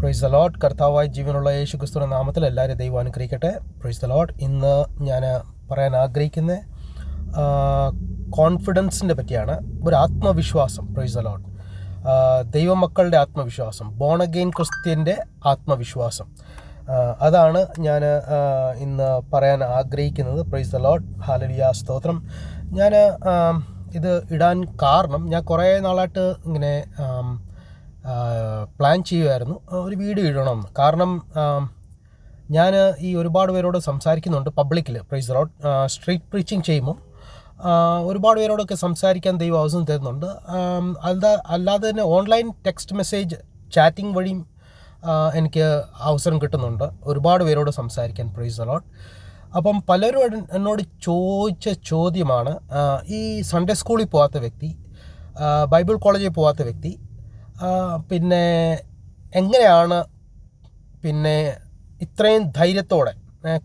Praise the കർത്താവായി ജീവനുള്ള യേശു ക്രിസ്തുവിന്റെ നാമത്തിൽ എല്ലാവരും ദൈവം അനുഗ്രഹിക്കട്ടെ. പ്രൈസ് ലോഡ് ഇന്ന് ഞാൻ പറയാൻ ആഗ്രഹിക്കുന്ന കോൺഫിഡൻസിന്റെ പറ്റിയാണ് ഒരു ആത്മവിശ്വാസം പ്രൈസ് ലോഡ് ദൈവമക്കളുടെ ആത്മവിശ്വാസം ബോൺ അഗെയിൻ ക്രിസ്ത്യന്റെ ആത്മവിശ്വാസം. അതാണ് ഞാൻ ഇന്ന് പറയാൻ ആഗ്രഹിക്കുന്നത്. പ്രൈസ് ലോഡ് ഹാലലിയ സ്തോത്രം. ഞാൻ ഇത് ഇടാൻ കാരണം ഞാൻ കുറേ നാളായിട്ട് ഇങ്ങനെ പ്ലാൻ ചെയ്യുമായിരുന്നു ഒരു വീഡിയോ ഇടണം. കാരണം ഞാൻ ഈ ഒരുപാട് പേരോട് സംസാരിക്കുന്നുണ്ട് പബ്ലിക്കിൽ പ്രൈസ് റോഡ് സ്ട്രീറ്റ് പ്രീച്ചിങ് ചെയ്യുമ്പോൾ ഒരുപാട് പേരോടൊക്കെ സംസാരിക്കാൻ ദൈവം അവസരം തരുന്നുണ്ട്. അല്ലാ അല്ലാതെ തന്നെ ഓൺലൈൻ ടെക്സ്റ്റ് മെസ്സേജ് ചാറ്റിംഗ് വഴിയും എനിക്ക് അവസരം കിട്ടുന്നുണ്ട്. ഒരുപാട് പേരോട് സംസാരിക്കാൻ. പ്രൈസ് അലോട്ട് അപ്പം പലരും എന്നോട് ചോദിച്ച ചോദ്യമാണ് ഈ സൺഡേ സ്കൂളിൽ പോകാത്ത വ്യക്തി ബൈബിൾ കോളേജിൽ പോകാത്ത വ്യക്തി പിന്നെ എങ്ങനെയാണ് പിന്നെ ഇത്രയും ധൈര്യത്തോടെ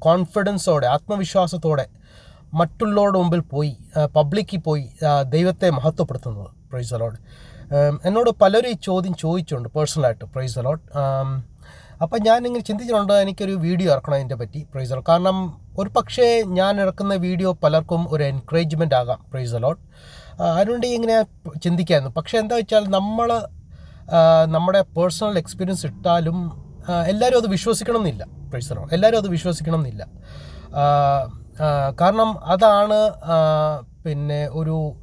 കോൺഫിഡൻസോടെ ആത്മവിശ്വാസത്തോടെ മറ്റുള്ളവരുടെ മുമ്പിൽ പോയി പബ്ലിക്കിൽ പോയി ദൈവത്തെ മഹത്വപ്പെടുത്തുന്നത്? പ്രൈസ് അലോട്ട് എന്നോട് പലരും ഈ ചോദ്യം ചോദിച്ചിട്ടുണ്ട് പേഴ്സണലായിട്ട് പ്രൈസ് അലോട്ട് അപ്പം ഞാനിങ്ങനെ ചിന്തിച്ചിട്ടുണ്ട് എനിക്കൊരു വീഡിയോ ഇറക്കണം അതിന്റെ പറ്റി. പ്രൈസ് അലോട്ട് കാരണം ഒരു പക്ഷേ ഞാൻ ഇറക്കുന്ന വീഡിയോ പലർക്കും ഒരു എൻകറേജ്മെന്റ് ആകാം. പ്രൈസ് അലോട്ട് അതിനുവേണ്ടി ഇങ്ങനെ ചിന്തിക്കായിരുന്നു. പക്ഷേ എന്താ വെച്ചാൽ നമ്മൾ നമ്മുടെ പേഴ്സണൽ എക്സ്പീരിയൻസ് ഇട്ടാലും എല്ലാവരും അത് വിശ്വസിക്കണം എന്നില്ല പ്രൈസറോ എല്ലാവരും അത് വിശ്വസിക്കണം എന്നില്ല കാരണം അതാണ് പിന്നെ ഒരു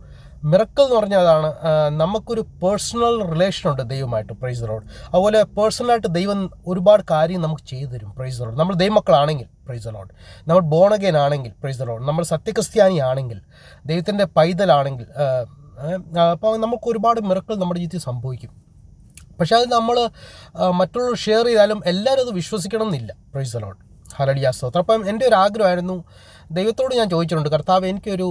മിറക്കൽ എന്ന് പറഞ്ഞാൽ അതാണ് നമുക്കൊരു പേഴ്സണൽ റിലേഷൻ ഉണ്ട് ദൈവമായിട്ട് പ്രൈസ് റോഡ് അതുപോലെ പേഴ്സണലായിട്ട് ദൈവം ഒരുപാട് കാര്യം നമുക്ക് ചെയ്തു തരും പ്രൈസ് റോഡ് നമ്മൾ ദൈവമക്കളാണെങ്കിൽ പ്രൈസ് റോഡ് നമ്മൾ ബോണഗേൻ ആണെങ്കിൽ പ്രൈസ് റോഡ് നമ്മൾ സത്യക്രിസ്ത്യാനി ആണെങ്കിൽ ദൈവത്തിന്റെ പൈതലാണെങ്കിൽ അപ്പോൾ നമുക്ക് ഒരുപാട് മിറക്കൾ നമ്മുടെ ജീവിതത്തിൽ സംഭവിക്കും. പക്ഷെ അത് നമ്മൾ മറ്റുള്ളവർ ഷെയർ ചെയ്താലും എല്ലാവരും അത് വിശ്വസിക്കണം എന്നില്ല പ്രൈസ് അലോട്ട് ഹലടിയ അപ്പം എന്റെ ഒരു ആഗ്രഹമായിരുന്നു ദൈവത്തോട് ഞാൻ ചോദിച്ചിട്ടുണ്ട് കർത്താവ് എനിക്കൊരു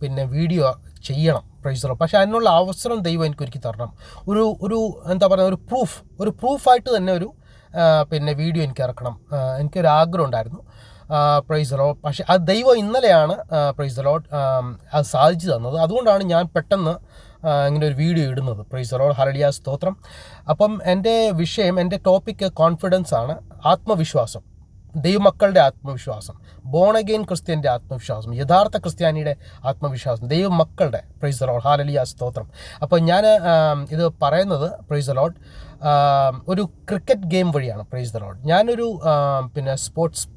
പിന്നെ വീഡിയോ ചെയ്യണം പ്രൈസ് അലോട്ട് പക്ഷേ അതിനുള്ള അവസരം ദൈവം എനിക്ക് ഒരുക്കി തരണം. ഒരു ഒരു എന്താ പറയുക ഒരു പ്രൂഫ് ഒരു പ്രൂഫായിട്ട് തന്നെ ഒരു പിന്നെ വീഡിയോ എനിക്ക് ഇറക്കണം. എനിക്കൊരു ആഗ്രഹം ഉണ്ടായിരുന്നു പ്രൈസ് പക്ഷേ ആ ദൈവം ഇന്നലെയാണ് പ്രൈസ് അത് സാധിച്ചു തന്നത്. അതുകൊണ്ടാണ് ഞാൻ പെട്ടെന്ന് ഇങ്ങനെ ഒരു വീഡിയോ ഇടുന്നത്. പ്രൈസ് ലോഡ് ഹരളിയ സ്തോത്രം. അപ്പം എന്റെ വിഷയം എന്റെ ടോപ്പിക്ക് കോൺഫിഡൻസ് ആണ്. ആത്മവിശ്വാസം. ദൈവമക്കളുടെ ആത്മവിശ്വാസം. ബോൺ അഗെയിൻ ക്രിസ്ത്യന്റെ ആത്മവിശ്വാസം. യഥാർത്ഥ ക്രിസ്ത്യാനിയുടെ ആത്മവിശ്വാസം. ദൈവമക്കളുടെ. പ്രൈസ് ലോഡ് ഹാലലിയ സ്തോത്രം. അപ്പോൾ ഞാൻ ഇത് പറയുന്നത് പ്രൈസ് ലോഡ് ഒരു ക്രിക്കറ്റ് ഗെയിം വഴിയാണ്. പ്രൈസ് ലോഡ് ഞാനൊരു പിന്നെ സ്പോർട്സ്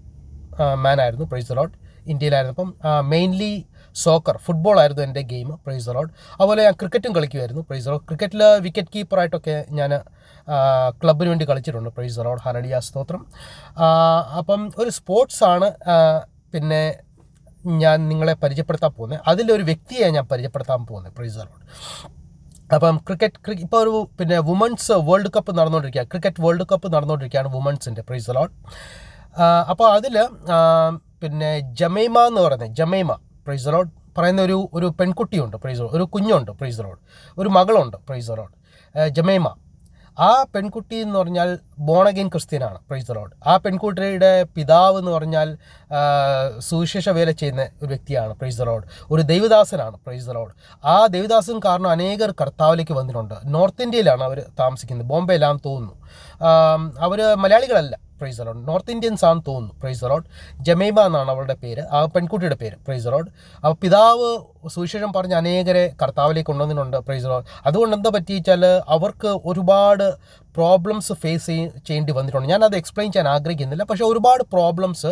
മാനായിരുന്നു പ്രൈസ് ലോഡ് ഇന്ത്യയിലായിരുന്നു. അപ്പം മെയിൻലി സോക്കർ ഫുട്ബോൾ ആയിരുന്നു എന്റെ ഗെയിം പ്രൈസ് റോഡ് അതുപോലെ ഞാൻ ക്രിക്കറ്റും കളിക്കുമായിരുന്നു പ്രൈസ് റോഡ് ക്രിക്കറ്റിൽ വിക്കറ്റ് കീപ്പറായിട്ടൊക്കെ ഞാൻ ക്ലബിന് വേണ്ടി കളിച്ചിട്ടുണ്ട് പ്രൈസ് റോഡ് ഹരടിയ സ്തോത്രം. അപ്പം ഒരു സ്പോർട്സാണ് പിന്നെ ഞാൻ നിങ്ങളെ പരിചയപ്പെടുത്താൻ പോകുന്നത്. അതിലൊരു വ്യക്തിയെ ഞാൻ പരിചയപ്പെടുത്താൻ പോകുന്നത് പ്രൈസ് റോഡ് അപ്പം ക്രിക്കറ്റ് ക്രി ഇപ്പോൾ ഒരു പിന്നെ വുമൺസ് വേൾഡ് കപ്പ് നടന്നുകൊണ്ടിരിക്കുക ക്രിക്കറ്റ് വേൾഡ് കപ്പ് നടന്നുകൊണ്ടിരിക്കുകയാണ് വുമൺസിന്റെ പ്രൈസ് ലോഡ് അപ്പോൾ അതിൽ പിന്നെ ജമൈമ എന്ന് പറയുന്നത് ജമൈമ. പ്രൈസ് റോഡ് പറയുന്ന ഒരു ഒരു പെൺകുട്ടിയുണ്ട് പ്രൈസ് റോഡ് ഒരു കുഞ്ഞുണ്ട് പ്രൈസ് റോഡ് ഒരു മകളുണ്ട് പ്രൈസ് റോഡ് ജമൈമ. ആ പെൺകുട്ടി എന്ന് പറഞ്ഞാൽ ബോണഗൈൻ ക്രിസ്ത്യനാണ് പ്രൈസ് റോഡ് ആ പെൺകുട്ടിയുടെ പിതാവ് എന്ന് പറഞ്ഞാൽ സുവിശേഷ വേല ചെയ്യുന്ന ഒരു വ്യക്തിയാണ് പ്രൈസ് റോഡ് ഒരു ദൈവദാസനാണ് പ്രൈസ് റോഡ് ആ ദൈവദാസൻ കാരണം അനേകർ കർത്താവിലേക്ക് വന്നിട്ടുണ്ട്. നോർത്ത് ഇന്ത്യയിലാണ് അവർ താമസിക്കുന്നത്. ബോംബെയിലാണെന്ന് തോന്നുന്നു. അവർ മലയാളികളല്ല. പ്രൈസ് അലോഡ് നോർത്ത് ഇന്ത്യൻസ് ആണെന്ന് തോന്നുന്നു. പ്രൈസ് അലോഡ് ജമൈമ എന്നാണ് അവളുടെ പേര്. ആ പെൺകുട്ടിയുടെ പേര്. പ്രൈസ് അലോഡ് ആ പിതാവ് സുവിശേഷം പറഞ്ഞ് അനേകരെ കർത്താവിലേക്ക് കൊണ്ടുവന്നിട്ടുണ്ട്. പ്രൈസ് അലോഡ് അതുകൊണ്ട് എന്താ പറ്റിയെച്ചാൽ അവർക്ക് ഒരുപാട് പ്രോബ്ലംസ് ഫേസ് ചെയ്യേണ്ടി വന്നിട്ടുണ്ട്. ഞാനത് എക്സ്പ്ലെയിൻ ചെയ്യാൻ ആഗ്രഹിക്കുന്നില്ല. പക്ഷേ ഒരുപാട് പ്രോബ്ലംസ്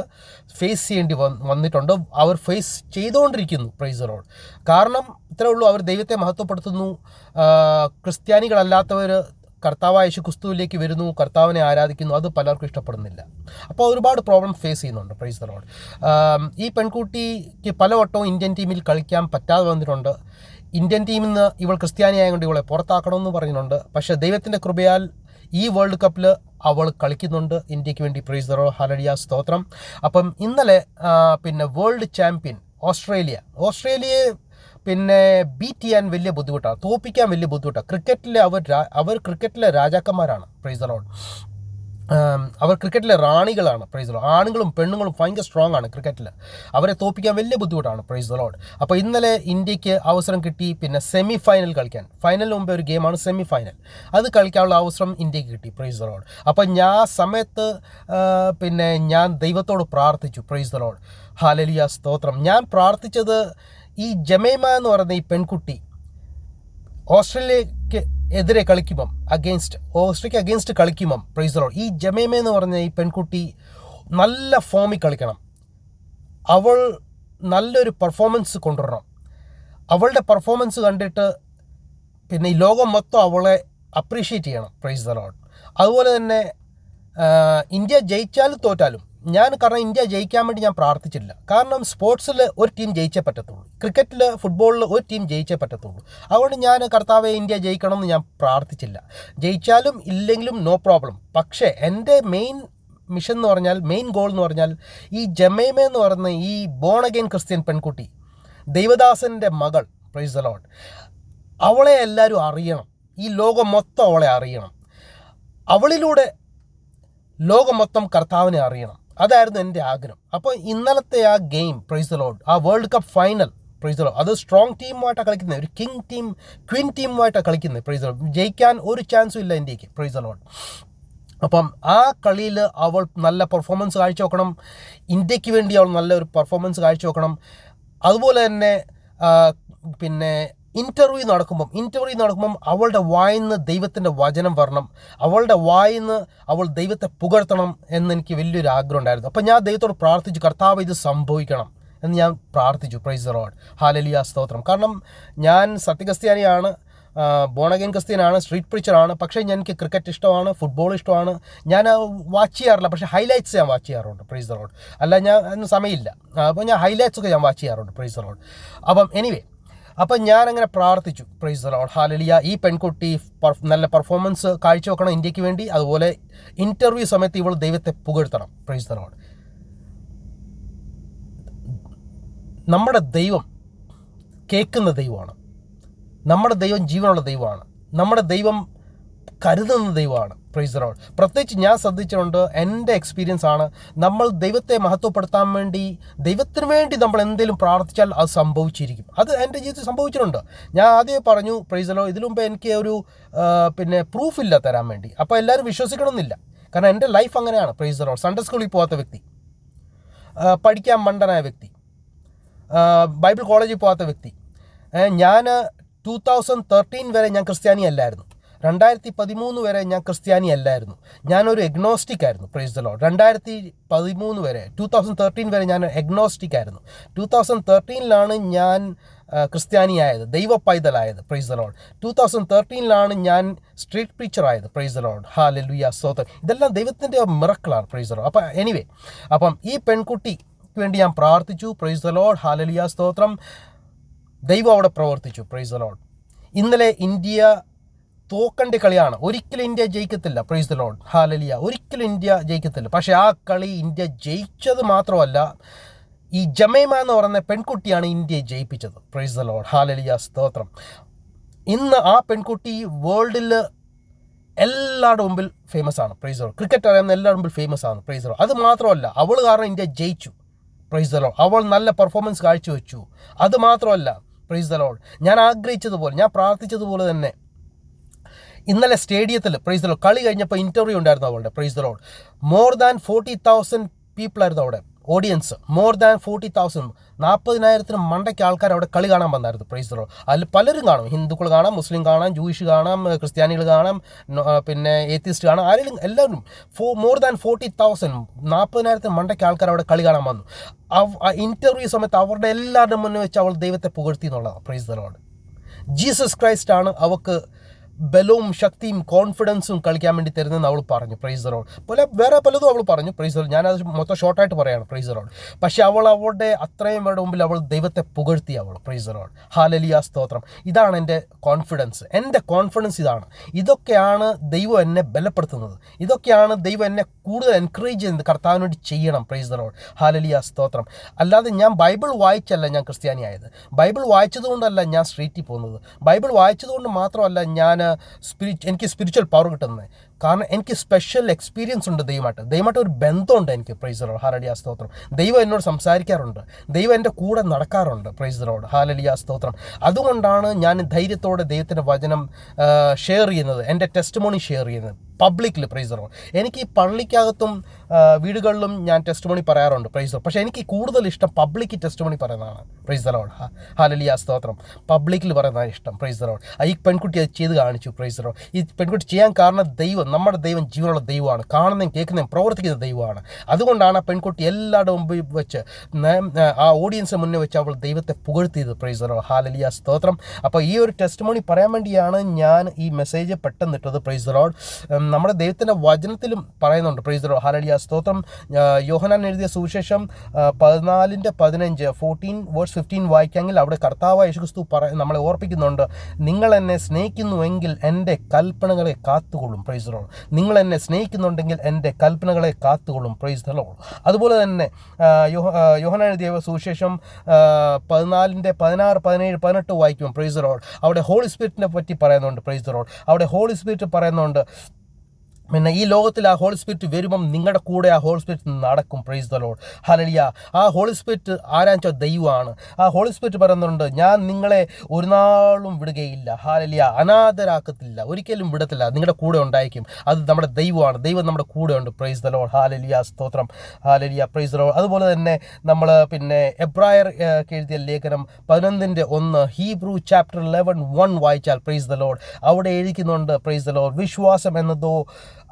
ഫേസ് ചെയ്യേണ്ടി വന്ന് വന്നിട്ടുണ്ട്. അവർ ഫേസ് ചെയ്തുകൊണ്ടിരിക്കുന്നു. പ്രൈസ് അലോഡ് കാരണം ഇത്രേ ഉള്ളൂ. അവർ ദൈവത്തെ മഹത്വപ്പെടുത്തുന്നു. ക്രിസ്ത്യാനികളല്ലാത്തവർ കർത്താവായ യേശു ക്രിസ്തുവിലേക്ക് വരുന്നു കർത്താവിനെ ആരാധിക്കുന്നു അത് പലർക്കും ഇഷ്ടപ്പെടുന്നില്ല. അപ്പോൾ ഒരുപാട് പ്രോബ്ലം ഫേസ് ചെയ്യുന്നുണ്ട് പ്രൈസ് ദോഡ് ഈ പെൺകുട്ടിക്ക് പലവട്ടവും ഇന്ത്യൻ ടീമിൽ കളിക്കാൻ പറ്റാതെ വന്നിട്ടുണ്ട്. ഇന്ത്യൻ ടീമിൽ നിന്ന് ഇവൾ ക്രിസ്ത്യാനിയായതുകൊണ്ട് ഇവളെ പുറത്താക്കണമെന്ന് പറയുന്നുണ്ട് പക്ഷേ ദൈവത്തിന്റെ കൃപയാൽ ഈ വേൾഡ് കപ്പിൽ അവൾ കളിക്കുന്നുണ്ട്. ഇന്ത്യയ്ക്ക് വേണ്ടി പ്രൈസ് ദറോ ഹലഡിയ സ്തോത്രം. അപ്പം ഇന്നലെ പിന്നെ വേൾഡ് ചാമ്പ്യൻ ഓസ്ട്രേലിയ. ഓസ്ട്രേലിയയെ പിന്നെ ബീറ്റ് ചെയ്യാൻ വലിയ ബുദ്ധിമുട്ടാണ്. തോപ്പിക്കാൻ വലിയ ബുദ്ധിമുട്ടാണ്. ക്രിക്കറ്റിലെ അവർ അവർ ക്രിക്കറ്റിലെ രാജാക്കന്മാരാണ് പ്രൈസ് ലോഡ് അവർ ക്രിക്കറ്റിലെ റാണികളാണ് പ്രൈസ് ലോഡ് ആണുങ്ങളും പെണ്ണുങ്ങളും ഭയങ്കര സ്ട്രോങ് ആണ് ക്രിക്കറ്റിൽ അവരെ തോപ്പിക്കാൻ വലിയ ബുദ്ധിമുട്ടാണ് പ്രൈസ് ലോഡ് അപ്പോൾ ഇന്നലെ ഇന്ത്യയ്ക്ക് അവസരം കിട്ടി പിന്നെ സെമി ഫൈനൽ കളിക്കാൻ ഫൈനലിന് മുമ്പേ ഒരു ഗെയിമാണ് സെമി ഫൈനൽ അത് കളിക്കാനുള്ള അവസരം ഇന്ത്യയ്ക്ക് കിട്ടി പ്രൈസ് ലോഡ് അപ്പോൾ ഞാൻ സമയത്ത് പിന്നെ ഞാൻ ദൈവത്തോട് പ്രാർത്ഥിച്ചു പ്രൈസ് ലോഡ് ഹാലലിയ സ്തോത്രം. ഞാൻ പ്രാർത്ഥിച്ചത് ഈ ജമേമ എന്ന് പറയുന്ന ഈ പെൺകുട്ടി ഓസ്ട്രേലിയക്ക് എതിരെ കളിക്കുമ്പം അഗെയിൻസ്റ്റ് ഓസ്ട്രേലിയക്ക് അഗെയിൻസ്റ്റ് കളിക്കുമ്പം പ്രൈസറോ ഈ ജമേമ എന്ന് പറഞ്ഞ ഈ പെൺകുട്ടി നല്ല ഫോമിൽ കളിക്കണം. അവൾ നല്ലൊരു പെർഫോമൻസ് കൊണ്ടുവരണം. അവളുടെ പെർഫോമൻസ് കണ്ടിട്ട് പിന്നെ ഈ ലോകം മൊത്തം അവളെ അപ്രീഷിയേറ്റ് ചെയ്യണം പ്രൈസ് ദ ലോഡ് അതുപോലെ തന്നെ ഇന്ത്യ ജയിച്ചാലും തോറ്റാലും ഞാൻ കാരണം ഇന്ത്യ ജയിക്കാൻ വേണ്ടി ഞാൻ പ്രാർത്ഥിച്ചില്ല കാരണം സ്പോർട്സിൽ ഒരു ടീം ജയിച്ചേ പറ്റത്തുള്ളൂ. ക്രിക്കറ്റിൽ ഫുട്ബോളിൽ ഒരു ടീം ജയിച്ചേ പറ്റത്തുള്ളൂ. അതുകൊണ്ട് ഞാൻ കർത്താവെ ഇന്ത്യ ജയിക്കണം എന്ന് ഞാൻ പ്രാർത്ഥിച്ചില്ല. ജയിച്ചാലും ഇല്ലെങ്കിലും നോ പ്രോബ്ലം പക്ഷേ എന്റെ മെയിൻ മിഷൻ എന്ന് പറഞ്ഞാൽ മെയിൻ ഗോൾ എന്ന് പറഞ്ഞാൽ ഈ ജമേമ എന്ന് പറയുന്ന ഈ ബോൺ അഗെയിൻ ക്രിസ്ത്യൻ പെൺകുട്ടി ദൈവദാസന്റെ മകൾ പ്രൈസ് അലോട്ട് അവളെ എല്ലാവരും അറിയണം. ഈ ലോകം മൊത്തം അവളെ അറിയണം. അവളിലൂടെ ലോകം മൊത്തം കർത്താവിനെ അറിയണം. അതായിരുന്നു എന്റെ ആഗ്രഹം. അപ്പോൾ ഇന്നലത്തെ ആ ഗെയിം പ്രൈസ് ലോഡ് ആ world cup final praise lord അത് സ്ട്രോങ് ടീമുമായിട്ടാണ് കളിക്കുന്നത്. ഒരു കിങ് ടീം ക്വീൻ ടീമുമായിട്ടാണ് കളിക്കുന്നത് പ്രൈസ് ലോഡ് ജയിക്കാൻ ഒരു ചാൻസും ഇല്ല ഇന്ത്യയ്ക്ക് പ്രൈസ് ലോഡ് അപ്പം ആ കളിയിൽ അവൾ നല്ല പെർഫോമൻസ് കാഴ്ച വെക്കണം. ഇന്ത്യയ്ക്ക് വേണ്ടി അവൾ നല്ലൊരു പെർഫോമൻസ് കാഴ്ച വെക്കണം. അതുപോലെ തന്നെ പിന്നെ ഇന്റർവ്യൂ നടക്കുമ്പം ഇന്റർവ്യൂ നടക്കുമ്പം അവളുടെ വായിന്ന് ദൈവത്തിന്റെ വചനം വരണം. അവളുടെ വായിന്ന് അവൾ ദൈവത്തെ പുകഴ്ത്തണം എന്ന് എനിക്ക് വലിയൊരു ആഗ്രഹം ഉണ്ടായിരുന്നു. അപ്പം ഞാൻ ദൈവത്തോട് പ്രാർത്ഥിച്ചു കർത്താവ് ഇത് സംഭവിക്കണം എന്ന് ഞാൻ പ്രാർത്ഥിച്ചു. പ്രൈസ് റോഡ് ഹാലലിയ സ്തോത്രം. കാരണം ഞാൻ സത്യക്രിസ്ത്യാനിയാണ് ബോണഗൻ ക്രിസ്ത്യനാണ് സ്ട്രീറ്റ് പ്രീച്ചറാണ്. പക്ഷേ എനിക്ക് ക്രിക്കറ്റ് ഇഷ്ടമാണ് ഫുട്ബോൾ ഇഷ്ടമാണ്. ഞാൻ വാച്ച് ചെയ്യാറില്ല പക്ഷേ ഹൈലൈറ്റ്സ് ഞാൻ വാച്ച് ചെയ്യാറുണ്ട്. പ്രൈസ് റോഡ് അല്ല ഞാൻ സമയമില്ല. അപ്പോൾ ഞാൻ ഹൈലൈറ്റ്സ് ഒക്കെ ഞാൻ വാച്ച് ചെയ്യാറുണ്ട്. പ്രൈസ് റോഡ് അപ്പം എനിവേ അപ്പം അങ്ങനെ പ്രാർത്ഥിച്ചു. പ്രൈസ് ലോഡ് ഹാലലിയ ഈ പെൺകുട്ടി നല്ല പെർഫോമൻസ് കാഴ്ചവെക്കണം ഇന്ത്യയ്ക്ക് വേണ്ടി. അതുപോലെ ഇന്റർവ്യൂ സമയത്ത് ഇവൾ ദൈവത്തെ പുകഴ്ത്തണം. പ്രൈസ് ലോഡ് നമ്മുടെ ദൈവം കേൾക്കുന്ന ദൈവമാണ്. നമ്മുടെ ദൈവം ജീവനുള്ള ദൈവമാണ്. നമ്മുടെ ദൈവം കരുതുന്ന ദൈവമാണ്. പ്രൈസ് റോഡ് പ്രത്യേകിച്ച് ഞാൻ ശ്രദ്ധിച്ചിട്ടുണ്ട് എന്റെ എക്സ്പീരിയൻസ് ആണ് നമ്മൾ ദൈവത്തെ മഹത്വപ്പെടുത്താൻ വേണ്ടി ദൈവത്തിന് വേണ്ടി നമ്മൾ എന്തെങ്കിലും പ്രാർത്ഥിച്ചാൽ അത് സംഭവിച്ചിരിക്കും. അത് എന്റെ ജീവിതത്തിൽ സംഭവിച്ചിട്ടുണ്ട്. ഞാൻ ആദ്യമേ പറഞ്ഞു പ്രൈസറോൾ ഇതിനു മുമ്പ് എനിക്ക് ഒരു പിന്നെ പ്രൂഫ് ഇല്ല തരാൻ വേണ്ടി. അപ്പോൾ എല്ലാവരും വിശ്വസിക്കണമെന്നില്ല. കാരണം എന്റെ ലൈഫ് അങ്ങനെയാണ്. പ്രൈസ് റോഡ് സൺഡേ സ്കൂളിൽ പോകാത്ത വ്യക്തി പഠിക്കാൻ മണ്ടനായ വ്യക്തി ബൈബിൾ കോളേജിൽ പോകാത്ത വ്യക്തി. ഞാൻ ടൂ തൗസൻഡ് തേർട്ടീൻ വരെ ഞാൻ ക്രിസ്ത്യാനി അല്ലായിരുന്നു. രണ്ടായിരത്തി പതിമൂന്ന് വരെ ഞാൻ ക്രിസ്ത്യാനി അല്ലായിരുന്നു. ഞാനൊരു എഗ്നോസ്റ്റിക് ആയിരുന്നു പ്രൈസ് ദ ലോഡ് രണ്ടായിരത്തി പതിമൂന്ന് വരെ ടു തൗസൻഡ് തേർട്ടീൻ വരെ ഞാൻ എഗ്നോസ്റ്റിക് ആയിരുന്നു. ടു തൗസൻഡ് തേർട്ടീനിലാണ് ഞാൻ ക്രിസ്ത്യാനിയായത് ദൈവ പൈതലായത് praise the lord two thousand തേർട്ടീനിലാണ് ഞാൻ സ്ട്രീറ്റ് പ്രീച്ചർ ആയത് praise the lord hallelujah സ്തോത്രം ഇതെല്ലാം ദൈവത്തിന്റെ മിറക്കിളാണ് പ്രൈസ് ദ ലോഡ് അപ്പം എനിവേ അപ്പം ഈ പെൺകുട്ടി വേണ്ടി ഞാൻ പ്രാർത്ഥിച്ചു പ്രൈസ് ദ ലോഡ് ഹാലലിയ സ്തോത്രം. ദൈവം അവിടെ പ്രവർത്തിച്ചു പ്രൈസ് ദ ലോഡ് ഇന്നലെ ഇന്ത്യ തോക്കണ്ട കളിയാണ്. ഒരിക്കലും ഇന്ത്യ ജയിക്കത്തില്ല. പ്രൈസ് ദ ലോഡ് ഹാലലിയ ഒരിക്കലും ഇന്ത്യ ജയിക്കത്തില്ല. പക്ഷേ ആ കളി ഇന്ത്യ ജയിച്ചത് മാത്രമല്ല ഈ ജമൈമ എന്ന് പറയുന്ന പെൺകുട്ടിയാണ് ഇന്ത്യയെ ജയിപ്പിച്ചത്. പ്രൈസ് ദ ലോഡ് ഹാലലിയ സ്തോത്രം. ഇന്ന് ആ പെൺകുട്ടി വേൾഡിൽ എല്ലാവരുടെ മുമ്പിൽ ഫേമസ് ആണ്. പ്രൈസ് ലോഡ് ക്രിക്കറ്റ് അറിയാവുന്ന എല്ലാവരുടെ മുമ്പിൽ ഫേമസ് ആണ്. പ്രൈസ് ലോഡ് അത് മാത്രമല്ല അവൾ കാരണം ഇന്ത്യ ജയിച്ചു. പ്രൈസ് ദ ലോഡ് അവൾ നല്ല പെർഫോമൻസ് കാഴ്ചവെച്ചു. അത് മാത്രമല്ല പ്രൈസ് ദ ലോഡ് ഞാൻ ആഗ്രഹിച്ചതുപോലെ ഞാൻ പ്രാർത്ഥിച്ചതുപോലെ തന്നെ ഇന്നലെ സ്റ്റേഡിയത്തിൽ പ്രൈസ് ലോഡ് കളി കഴിഞ്ഞപ്പോൾ ഇന്റർവ്യൂ ഉണ്ടായിരുന്നു അവളുടെ praise lord more than forty thousand people ആയിരുന്നു അവിടെ. Audience more than forty thousand നാൽപ്പതിനായിരത്തിന് മണ്ടയ്ക്ക് ആൾക്കാർ അവിടെ കളി കാണാൻ വന്നായിരുന്നു പ്രൈസ് ലോഡ് അതിൽ പലരും കാണും. ഹിന്ദുക്കൾ കാണാം മുസ്ലിം കാണാം ജൂയിഷ് കാണാം ക്രിസ്ത്യാനികൾ കാണാം പിന്നെ ഏത്തിസ്റ്റ് കാണാം. ആരെങ്കിലും എല്ലാവരും ഫോ മോർ ദാൻ ഫോർട്ടി തൗസൻഡ് നാൽപ്പതിനായിരത്തിന് മണ്ടയ്ക്ക് ആൾക്കാർ അവിടെ കളി കാണാൻ വന്നു. ഇന്റർവ്യൂ സമയത്ത് അവരുടെ എല്ലാവരുടെ മുന്നിൽ വെച്ച് അവൾ ദൈവത്തെ പുകഴ്ത്തി എന്നുള്ളതാണ് പ്രൈസ് ലോഡ് ജീസസ് ക്രൈസ്റ്റ് ആണ് അവൾക്ക് ബലവും ശക്തിയും കോൺഫിഡൻസും കളിക്കാൻ വേണ്ടി തരുന്നതെന്ന് അവൾ പറഞ്ഞു പ്രൈസ് റോഡ് പോലെ വേറെ പലതും അവൾ പറഞ്ഞു പ്രൈസ് റോഡ് ഞാനത് മൊത്തം ഷോർട്ടായിട്ട് പറയാണ് പ്രൈസ് റോഡ് പക്ഷെ അവൾ അവളുടെ അത്രയും പേരുടെ മുമ്പിൽ അവൾ ദൈവത്തെ പുകഴ്ത്തി അവൾ പ്രൈസ് റോഡ് ഹാലലിയ സ്തോത്രം. ഇതാണ് എന്റെ കോൺഫിഡൻസ് എന്റെ കോൺഫിഡൻസ് ഇതാണ്. ഇതൊക്കെയാണ് ദൈവം എന്നെ ബലപ്പെടുത്തുന്നത്. ഇതൊക്കെയാണ് ദൈവം എന്നെ കൂടുതൽ എൻകറേജ് ചെയ്യുന്നത് കർത്താവിന് വേണ്ടി ചെയ്യണം പ്രൈസ് റോൾ ഹാലലിയ സ്തോത്രം. അല്ലാതെ ഞാൻ ബൈബിൾ വായിച്ചല്ല ഞാൻ ക്രിസ്ത്യാനിയായത്. ബൈബിൾ വായിച്ചതുകൊണ്ടല്ല ഞാൻ സ്ട്രീറ്റിൽ പോകുന്നത്. ബൈബിൾ വായിച്ചതുകൊണ്ട് മാത്രമല്ല ഞാൻ സ്പിരിറ്റ് എനിക്ക് സ്പിരിച്വൽ പവർ കിട്ടുന്നത്. കാരണം എനിക്ക് സ്പെഷ്യൽ എക്സ്പീരിയൻസ് ഉണ്ട് ദൈവമായിട്ട്. ദൈവമായിട്ട് ഒരു ബന്ധമുണ്ട് എനിക്ക് പ്രൈസ് റോഡ് ഹാലലിയ സ്തോത്രം. ദൈവം എന്നോട് സംസാരിക്കാറുണ്ട്. ദൈവം എന്റെ കൂടെ നടക്കാറുണ്ട് പ്രൈസ് റോഡ് ഹാലലിയ സ്തോത്രം. അതുകൊണ്ടാണ് ഞാൻ ധൈര്യത്തോടെ ദൈവത്തിന്റെ വചനം ഷെയർ ചെയ്യുന്നത് എന്റെ ടെസ്റ്റ് മോണി ഷെയർ ചെയ്യുന്നത് പബ്ലിക്കിൽ പ്രൈസ് റോഡ് എനിക്ക് ഈ പള്ളിക്കകത്തും വീടുകളിലും ഞാൻ ടെസ്റ്റ് മണി പറയാറുണ്ട് പ്രൈസ് റോഡ് പക്ഷേ എനിക്ക് കൂടുതൽ ഇഷ്ടം പബ്ലിക്ക് ടെസ്റ്റ് മണി പറയുന്നതാണ് പ്രൈസ് റോഡ് ഹാലലിയ സ്തോത്രം. പബ്ലിക്കിൽ പറയുന്നതാണ് ഇഷ്ടം പ്രൈസ് റോഡ് ഈ പെൺകുട്ടി അത് ചെയ്ത് കാണിച്ചു പ്രൈസ് റോഡ് ഈ പെൺകുട്ടി ചെയ്യാൻ കാരണം ദൈവം നമ്മുടെ ദൈവം ജീവനുള്ള ദൈവമാണ്. കാണുന്നതും കേൾക്കുന്നതും പ്രവർത്തിക്കുന്ന ദൈവമാണ്. അതുകൊണ്ടാണ് ആ പെൺകുട്ടി എല്ലാവരുടെ മുമ്പിൽ വെച്ച് ആ ഓഡിയൻസ് മുന്നേ വെച്ച് അവൾ ദൈവത്തെ പുകഴ്ത്തിയത്. പ്രൈസ് റോഡ് ഹാലലിയ സ്തോത്രം. അപ്പോൾ ഈ ഒരു ടെസ്റ്റ് മണി പറയാൻ വേണ്ടിയാണ് ഞാൻ ഈ മെസ്സേജ് പെട്ടെന്ന് ഇട്ടത്. പ്രൈസ് റോഡ് നമ്മുടെ ദൈവത്തിന്റെ വചനത്തിലും പറയുന്നുണ്ട്. പ്രൈസ് റോഡ് ഹാലലിയ സ്തോത്രം. യോഹനാൻ എഴുതിയ സുവിശേഷം പതിനാലിന്റെ പതിനഞ്ച് ഫോർട്ടീൻ വേഴ്സ് ഫിഫ്റ്റീൻ വായിക്കാമെങ്കിൽ അവിടെ കർത്താവ് യേശുക്രിസ്തു പറ നമ്മളെ ഓർപ്പിക്കുന്നുണ്ട്. നിങ്ങൾ എന്നെ സ്നേഹിക്കുന്നുവെങ്കിൽ എന്റെ കൽപ്പനകളെ കാത്തുകൊള്ളും. പ്രൈസ് റോഡ് നിങ്ങൾ എന്നെ സ്നേഹിക്കുന്നുണ്ടെങ്കിൽ എന്റെ കൽപ്പനകളെ കാത്തുകൊള്ളും. പ്രൈസ് ദ ലോഡ് അതുപോലെ തന്നെ ആ, ദേവ യോഹന്നാൻ എഴുതിയ സുവിശേഷം പതിനാലിന്റെ പതിനാറ് പതിനേഴ് പതിനെട്ട് വായിക്കും പ്രൈസ് റോഡ് അവിടെ ഹോളി സ്പിരിറ്റിനെ പറ്റി പറയുന്നുണ്ട്. പ്രൈസ് റോഡ് അവിടെ ഹോളി സ്പിരിറ്റ് പറയുന്നുണ്ട് പിന്നെ ഈ ലോകത്തിൽ ആ ഹോളി സ്പിരിറ്റ് വരുമ്പം നിങ്ങളുടെ കൂടെ ആ ഹോളി സ്പിരിറ്റ് നടക്കും. പ്രൈസ് ദ ലോഡ് ഹലലിയ ആ ഹോളി സ്പിരിറ്റ് ആരാച്ച? ദൈവമാണ്. ആ ഹോളി സ്പിരിറ്റ് പറയുന്നുണ്ട് ഞാൻ നിങ്ങളെ ഒരു നാളും വിടുകയില്ല. ഹാലലിയ അനാഥരാക്കത്തില്ല. ഒരിക്കലും വിടത്തില്ല. നിങ്ങളുടെ കൂടെ ഉണ്ടായിരിക്കും. അത് നമ്മുടെ ദൈവമാണ്. ദൈവം നമ്മുടെ കൂടെ ഉണ്ട്. പ്രൈസ് ദ ലോഡ് ഹാലലിയ സ്തോത്രം. ഹാലലിയ പ്രൈസ് ദ ലോഡ് അതുപോലെ തന്നെ നമ്മൾ പിന്നെ എബ്രായർ എഴുതിയ ലേഖനം പതിനൊന്നിന്റെ ഒന്ന് ഹീബ്രു ചാപ്റ്റർ ലെവൻ വൺ വായിച്ചാൽ പ്രൈസ് ദ ലോഡ് അവിടെ എഴുതിക്കുന്നുണ്ട് പ്രൈസ് ദ ലോഡ് വിശ്വാസം എന്നതോ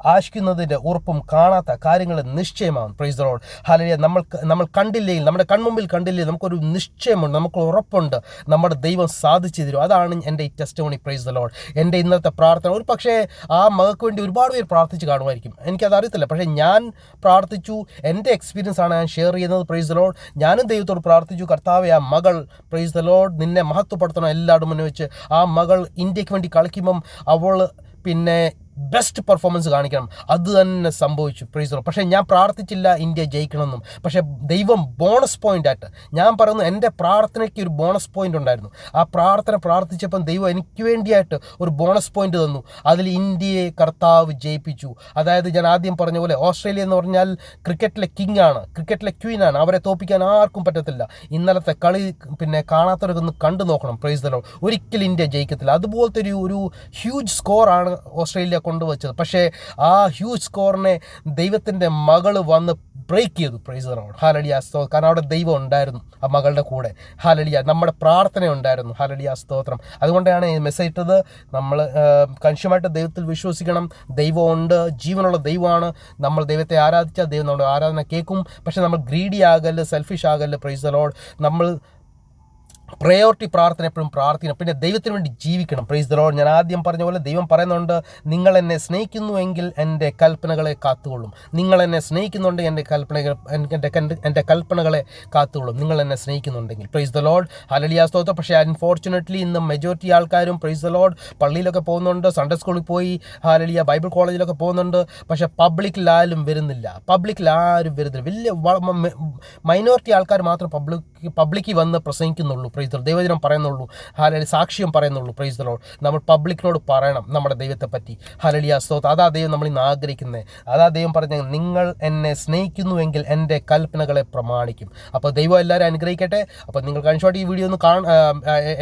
ആശിക്കുന്നതിന്റെ ഉറപ്പും കാണാത്ത കാര്യങ്ങൾ നിശ്ചയമാണ് പ്രൈസ് റോഡ് ഹാലലിയ നമ്മൾ നമ്മൾ കണ്ടില്ലെങ്കിൽ നമ്മുടെ കൺമുമ്പിൽ കണ്ടില്ലെങ്കിൽ നമുക്കൊരു നിശ്ചയമുണ്ട് നമുക്ക് ഉറപ്പുണ്ട് നമ്മുടെ ദൈവം സാധിച്ചു തരും. അതാണ് എന്റെ ഈ testimony praise the lord എന്റെ ഇന്നത്തെ പ്രാർത്ഥന. ഒരു പക്ഷേ ആ മകൾക്ക് വേണ്ടി ഒരുപാട് പേര് പ്രാർത്ഥിച്ച് കാണുമായിരിക്കും. എനിക്കത് അറിയത്തില്ല. പക്ഷേ ഞാൻ പ്രാർത്ഥിച്ചു എന്റെ എക്സ്പീരിയൻസ് ആണ് ഞാൻ ഷെയർ ചെയ്യുന്നത് പ്രൈസ് ദ ലോഡ് ഞാനും ദൈവത്തോട് പ്രാർത്ഥിച്ചു കർത്താവെ ആ മകൾ പ്രൈസ് ദ ലോഡ് നിന്നെ മഹത്വപ്പെടുത്തണം എല്ലാവരും മുന്നേ വെച്ച്. ആ മകൾ ഇന്ത്യയ്ക്ക് വേണ്ടി കളിക്കുമ്പം അവൾ പിന്നെ ബെസ്റ്റ് പെർഫോമൻസ് കാണിക്കണം. അത് തന്നെ സംഭവിച്ചു. പ്രൈസ് പക്ഷേ ഞാൻ പ്രാർത്ഥിച്ചില്ല ഇന്ത്യ ജയിക്കണമെന്നും. പക്ഷേ ദൈവം ബോണസ് പോയിന്റ് ആയിട്ട്. ഞാൻ പറയുന്നു എന്റെ പ്രാർത്ഥനയ്ക്ക് ഒരു ബോണസ് പോയിന്റ് ഉണ്ടായിരുന്നു. ആ പ്രാർത്ഥന പ്രാർത്ഥിച്ചപ്പം ദൈവം എനിക്ക് വേണ്ടിയായിട്ട് ഒരു ബോണസ് പോയിന്റ് തന്നു. അതിൽ ഇന്ത്യയെ കർത്താവ് ജയിപ്പിച്ചു. അതായത് ഞാൻ ആദ്യം പറഞ്ഞ പോലെ ഓസ്ട്രേലിയ എന്ന് പറഞ്ഞാൽ ക്രിക്കറ്റിലെ കിങ് ആണ്. ക്രിക്കറ്റിലെ ക്വീൻ ആണ്. അവരെ തോപ്പിക്കാൻ ആർക്കും പറ്റത്തില്ല. ഇന്നലത്തെ കളി പിന്നെ കാണാത്തവരൊക്കെ ഒന്ന് കണ്ടു നോക്കണം. പ്രൈസ് ഒരിക്കലും ഇന്ത്യ ജയിക്കത്തില്ല. അതുപോലത്തെ ഒരു ഒരു ഹ്യൂജ് സ്കോറാണ് ഓസ്ട്രേലിയ കൊണ്ടുവച്ചത്. പക്ഷേ ആ ഹ്യൂജ് സ്കോറിനെ ദൈവത്തിന്റെ മകൾ വന്ന് ബ്രേക്ക് ചെയ്തു. പ്രൈസ് റോഡ് ഹാലലിയ സ്തോത്രം കാരണം അവിടെ ദൈവം ഉണ്ടായിരുന്നു ആ മകളുടെ കൂടെ. ഹാലലിയ നമ്മുടെ പ്രാർത്ഥന ഉണ്ടായിരുന്നു. ഹാലലിയ സ്തോത്രം. അതുകൊണ്ടാണ് ഈ മെസ്സേജ് ഇട്ടത്. നമ്മൾ കൺഷ്യമായിട്ട് ദൈവത്തിൽ വിശ്വസിക്കണം. ദൈവമുണ്ട്. ജീവനുള്ള ദൈവമാണ്. നമ്മൾ ദൈവത്തെ ആരാധിച്ചാൽ ദൈവം നമ്മുടെ ആരാധന കേൾക്കും. പക്ഷേ നമ്മൾ ഗ്രീഡി ആകല്ല് സെൽഫിഷ് ആകല്ല് പ്രൈസ് റോഡ് നമ്മൾ പ്രയോറിറ്റി പ്രാർത്ഥന എപ്പോഴും പ്രാർത്ഥിക്കണം. പിന്നെ ദൈവത്തിന് വേണ്ടി ജീവിക്കണം. പ്രൈസ് ദ ലോഡ് ഞാൻ ആദ്യം പറഞ്ഞ പോലെ ദൈവം പറയുന്നുണ്ട് നിങ്ങൾ എന്നെ സ്നേഹിക്കുന്നുവെങ്കിൽ എന്റെ കൽപ്പനകളെ കാത്തുകൊള്ളും. നിങ്ങൾ എന്നെ സ്നേഹിക്കുന്നുണ്ട് എന്റെ കൽപ്പനകൾ എന്റെ എന്റെ കൽപ്പനകളെ കാത്തുകൊള്ളും. നിങ്ങൾ എന്നെ സ്നേഹിക്കുന്നുണ്ടെങ്കിൽ. പ്രൈസ് ദ ലോഡ് ഹലലിയ സ്തോത്രം. പക്ഷേ അൺഫോർച്ചുനേറ്റ്ലി ഇന്ന് മെജോറിറ്റി ആൾക്കാരും പ്രൈസ് ദ ലോഡ് പള്ളിയിലൊക്കെ പോകുന്നുണ്ട് സൺഡേ സ്കൂളിൽ പോയി ഹലലിയ ബൈബിൾ കോളേജിലൊക്കെ പോകുന്നുണ്ട്. പക്ഷേ പബ്ലിക്കിൽ ആരും വരുന്നില്ല. പബ്ലിക്കിൽ ആരും വരുന്നില്ല. വലിയ മൈനോറിറ്റി ആൾക്കാർ മാത്രം പബ്ലിക് പബ്ലിക്കിൽ വന്ന് പ്രസംഗിക്കുന്നുള്ളൂ. പ്രൈസ് ദൈവജനം പറയുന്നുള്ളൂ. ഹാലലി സാക്ഷ്യം പറയുന്നുള്ളൂ. പ്രൈസ് ദ ലോഡ് നമ്മൾ പബ്ലിക്കിനോട് പറയണം നമ്മുടെ ദൈവത്തെ പറ്റി. ഹലലിയ സ്തോത്ത് അതാ ദൈവം നമ്മൾ ഇന്ന് ആഗ്രഹിക്കുന്നത് അതാ ദൈവം പറഞ്ഞ നിങ്ങൾ എന്നെ സ്നേഹിക്കുന്നുവെങ്കിൽ എന്റെ കൽപ്പനകളെ പ്രമാണിക്കും. അപ്പോൾ ദൈവം എല്ലാവരും അനുഗ്രഹിക്കട്ടെ. അപ്പോൾ നിങ്ങൾ കൺഷോട്ട് ഈ വീഡിയോ ഒന്ന് കാണ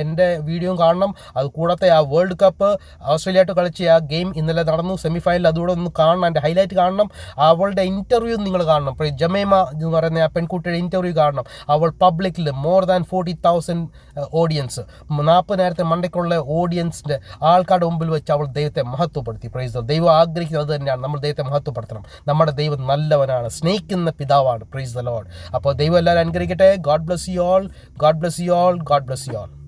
എന്റെ വീഡിയോ കാണണം. അത് കൂടാതെ ആ വേൾഡ് കപ്പ് ഓസ്ട്രേലിയയായിട്ട് കളിച്ച ആ ഗെയിം ഇന്നലെ നടന്നു. സെമി ഫൈനൽ അതുകൂടെ ഒന്ന് കാണണം. എന്റെ ഹൈലൈറ്റ് കാണണം. അവളുടെ ഇന്റർവ്യൂ നിങ്ങൾ കാണണം. ജമേമ എന്ന് പറയുന്ന ആ പെൺകുട്ടിയുടെ ഇന്റർവ്യൂ കാണണം. അവൾ പബ്ലിക്കിൽ more than forty thousand audience നാൽപ്പതിനായിരത്തെ മണ്ടയ്ക്കുള്ള ഓഡിയൻസിന്റെ ആൾക്കാരുടെ മുമ്പിൽ വെച്ച് അവൾ ദൈവത്തെ മഹത്വപ്പെടുത്തി. പ്രൈസ് ദൈവം ആഗ്രഹിക്കുന്നത് തന്നെയാണ്. നമ്മൾ ദൈവത്തെ മഹത്വപ്പെടുത്തണം. നമ്മുടെ ദൈവം നല്ലവനാണ്. സ്നേഹിക്കുന്ന പിതാവാണ്. പ്രൈസ് ദ ലോഡ് അപ്പോൾ ദൈവം എല്ലാവരും അനുഗ്രഹിക്കട്ടെ. God bless you all God bless you all God bless you all